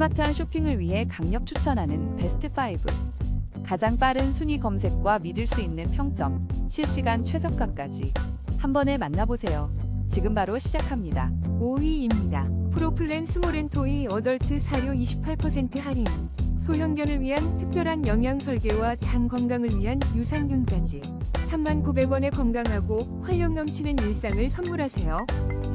스마트한 쇼핑을 위해 강력 추천하는 베스트 5. 가장 빠른 순위 검색과 믿을 수 있는 평점, 실시간 최저가까지 한 번에 만나보세요. 지금 바로 시작합니다. 5위입니다. 프로플랜 스모렌토이 어덜트 사료 28% 할인. 소형견을 위한 특별한 영양 설계와 장 건강을 위한 유산균까지. 39,900원에 건강하고 활력 넘치는 일상을 선물하세요.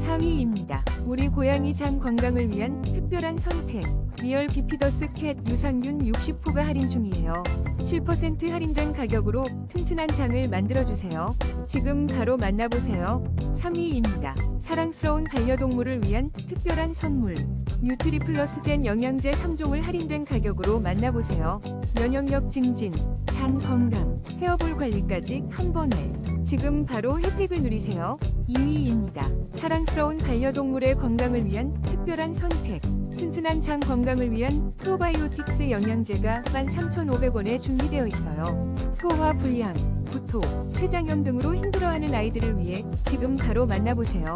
4위입니다. 우리 고양이 장 건강을 위한 특별한 선택. 리얼 비피더스 캣 유산균 60호가 할인 중이에요. 7% 할인된 가격으로 튼튼한 장을 만들어주세요. 지금 바로 만나보세요. 3위입니다. 사랑스러운 반려동물을 위한 특별한 선물. 뉴트리 플러스 젠 영양제 3종을 할인된 가격으로 만나보세요. 면역력 증진, 장 건강, 헤어볼 관리까지 한 번에. 지금 바로 혜택을 누리세요. 2위입니다. 사랑스러운 반려동물의 건강을 위한 특별한 선택. 튼튼한 장 건강을 위한 프로바이오틱스 영양제가 13,500원에 준비되어 있어요. 소화 불량, 구토, 췌장염 등으로 힘들어하는 아이들을 위해 지금 바로 만나보세요.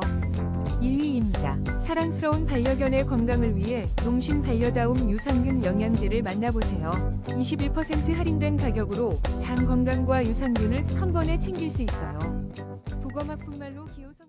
1위입니다. 사랑스러운 반려견의 건강을 위해 농심 반려다움 유산균 영양제를 만나보세요. 21% 할인된 가격으로 장 건강과 유산균을 한 번에 챙길 수 있어요. 분말로 기호성